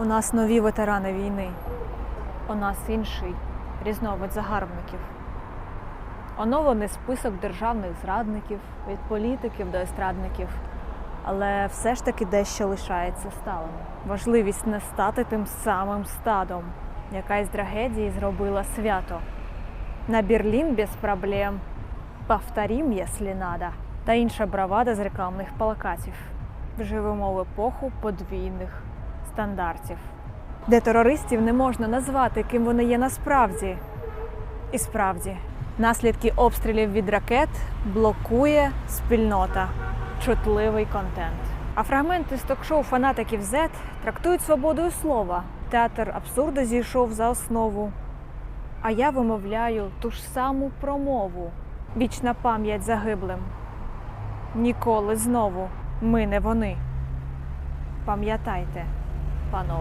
У нас нові ветерани війни. У нас інший різновид загарбників. Оновлений список державних зрадників від політиків до естрадників. Але все ж таки дещо лишається сталим. Важливість не стати тим самим стадом, яка із трагедії зробила свято. На Берлін без проблем. Повторім, якщо надо. Та інша бравада з рекламних плакатів. Живемо в епоху подвійних стандартів, де терористів не можна назвати, ким вони є насправді. І справді, наслідки обстрілів від ракет блокує спільнота, чутливий контент. А фрагменти з ток-шоу фанатиків Z трактують свободою слова. Театр абсурду зійшов за основу. А я вимовляю ту ж саму промову. Вічна пам'ять загиблим. Ніколи знову ми не вони. Пам'ятайте, panel.